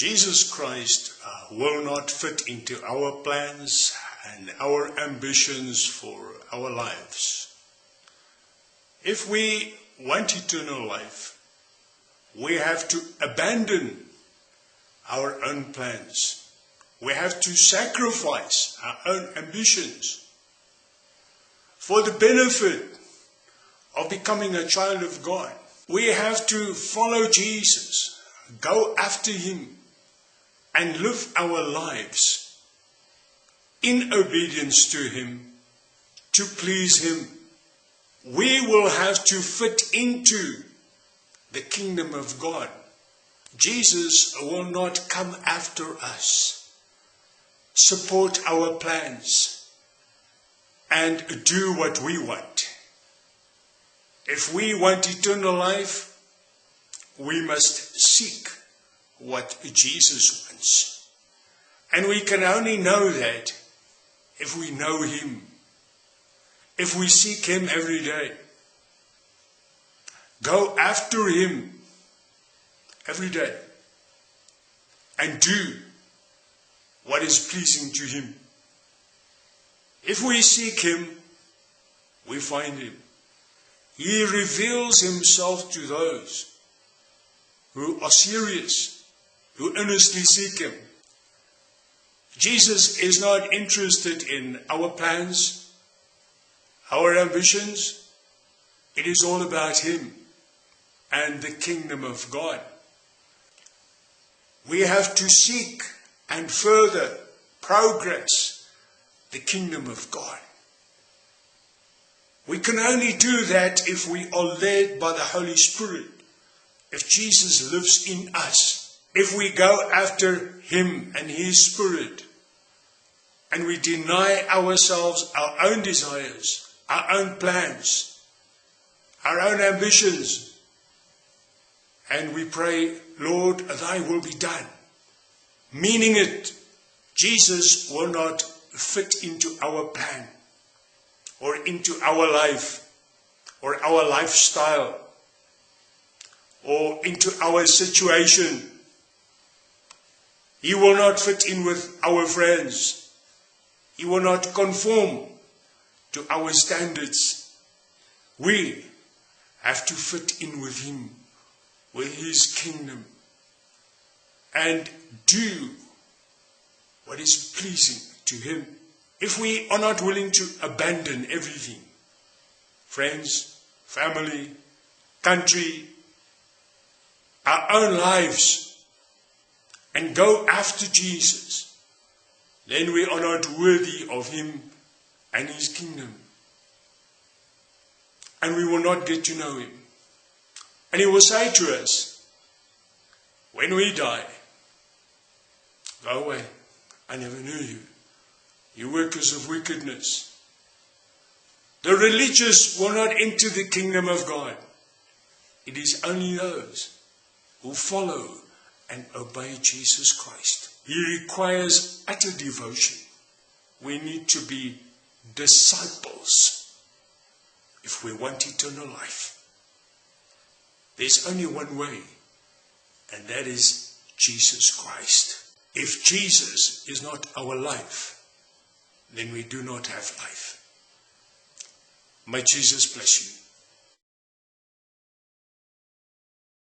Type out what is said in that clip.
Jesus Christ uh, will not fit into our plans and our ambitions for our lives. If we want eternal life, we have to abandon our own plans. We have to sacrifice our own ambitions for the benefit of becoming a child of God. We have to follow Jesus, go after Him, and live our lives in obedience to Him to please Him. We will have to fit into the kingdom of God. Jesus will not come after us, support our plans, and do what we want. If we want eternal life, we must seek what Jesus wants. And we can only know that if we know Him, if we seek Him every day. Go after Him every day and do what is pleasing to Him. If we seek Him, we find Him. He reveals Himself to those who are serious, who earnestly seek Him. Jesus is not interested in our plans, our ambitions. It is all about Him and the kingdom of God. We have to seek and further progress the kingdom of God. We can only do that if we are led by the Holy Spirit, if Jesus lives in us, if we go after Him and His Spirit, and we deny ourselves our own desires, our own plans, our own ambitions, and we pray, Lord, thy will be done. Meaning it, Jesus will not fit into our plan or into our life or our lifestyle or into our situation. He will not fit in with our friends. He will not conform to our standards. We have to fit in with Him, with His kingdom, and do what is pleasing to Him. If we are not willing to abandon everything, friends, family, country, our own lives, and go after Jesus, then we are not worthy of Him and His kingdom. And we will not get to know Him. And He will say to us, when we die, go away, I never knew you you workers of wickedness. The religious will not enter the kingdom of God. It is only those who follow and obey Jesus Christ. He requires utter devotion. We need to be disciples if we want eternal life. There's only one way, and that is Jesus Christ. If Jesus is not our life, then we do not have life. May Jesus bless you.